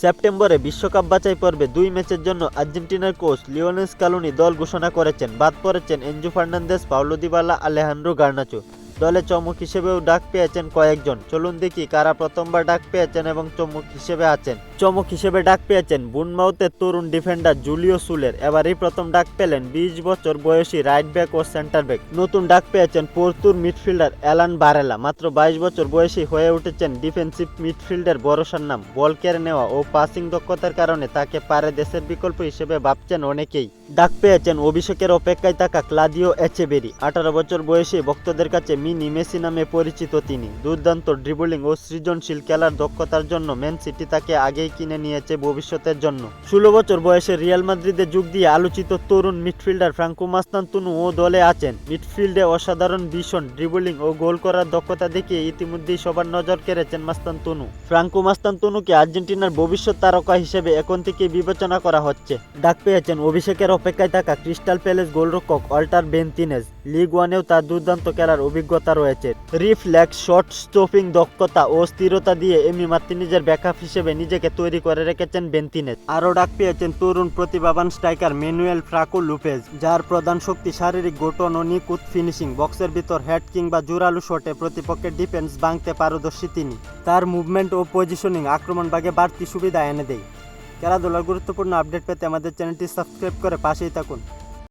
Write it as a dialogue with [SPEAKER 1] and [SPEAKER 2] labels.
[SPEAKER 1] সেপ্টেম্বরে বিশ্বকাপ বাছাই পর্বে দুই ম্যাচের জন্য আর্জেন্টিনার কোচ লিওনেস কালুনি দল ঘোষণা করেছেন। বাদ পড়েছেন Enzo Fernandes Paulo Dybala Garnacho. দলে চমক হিসেবেও ডাক পেয়েছেন কয়েকজন। চলুন দেখি কারা প্রথমবার ডাক পেয়েছেন এবং চমক হিসেবে আছেন। চমক হিসেবে ডাক পেয়েছেন বুনমাউতের তরুণ ডিফেন্ডার জুলিও সুলের এবারই প্রথম ডাক পেলেন বিশ বছর বয়সী রাইট ব্যাক ও সেন্টার ব্যাক। নতুন ডাক পেয়েছেন পর্তুর মিডফিল্ডার অ্যালান বারেলা। মাত্র বাইশ বছর বয়সী হয়ে উঠেছেন ডিফেন্সিভ মিডফিল্ডের ভরসার নাম। বল কেড়ে নেওয়া ও পাসিং দক্ষতার কারণে তাকে পারে দেশের বিকল্প হিসেবে ভাবছেন অনেকেই। ডাক পেয়েছেন অভিষেকের অপেক্ষায় থাকা ক্লাদিও এচেবেরি। আঠারো বছর বয়সী ভক্তদের কাছে মিনি মেসি নামে পরিচিত তিনি। দুর্দান্ত ড্রিবলিং ও সৃজনশীল খেলার দক্ষতার জন্য ম্যান সিটি তাকে আগেই কিনে নিয়েছে ভবিষ্যতের জন্য। ষোলো বছর বয়সে রিয়াল মাদ্রিদে যোগ দিয়ে আলোচিত তরুণ মিডফিল্ডার ফ্রাঙ্কো মাস্তান্তুনু ও দলে আছেন। মিডফিল্ডে অসাধারণ ভীষণ ড্রিবলিং ও গোল করার দক্ষতা দেখিয়ে ইতিমধ্যেই সবার নজর কেড়েছেন মাস্তান্তুনু। ফ্রাঙ্কো মাস্তান্তুনুকে আর্জেন্টিনার ভবিষ্যৎ তারকা হিসেবে এখন থেকে বিবেচনা করা হচ্ছে। ডাক পেয়েছেন অভিষেকের অপেক্ষায় থাকা ক্রিস্টাল প্যালেস গোলরক্ষক অল্টার বেন্তিনেজ। লিগ ওয়ানেও তার দুর্দান্ত খেলার অভিজ্ঞতা রয়েছে। রিফ্লেক্স শর্ট স্টপিং দক্ষতা ও স্থিরতা দিয়ে এমি মার্তিনিজের ব্যাকআপ হিসেবে নিজেকে তৈরি করে রেখেছেন বেন্তিনেজ। আরও ডাক পেয়েছেন তরুণ প্রতিভাবান স্ট্রাইকার ম্যানুয়েল ফ্রাকো লুপেজ, যার প্রধান শক্তি শারীরিক গঠন ও নিখুঁত ফিনিশিং বক্সের ভিতর হেড কিংবা জোরালু শটে প্রতিপক্ষের ডিফেন্স ভাঙতে পারদর্শী তিনি। তার মুভমেন্ট ও পজিশনিং আক্রমণ ভাগে বাড়তি সুবিধা এনে দেয়। খেলাধুলার গুরুত্বপূর্ণ আপডেট পেতে আমাদের চ্যানেলটি সাবস্ক্রাইব করে পাশেই থাকুন।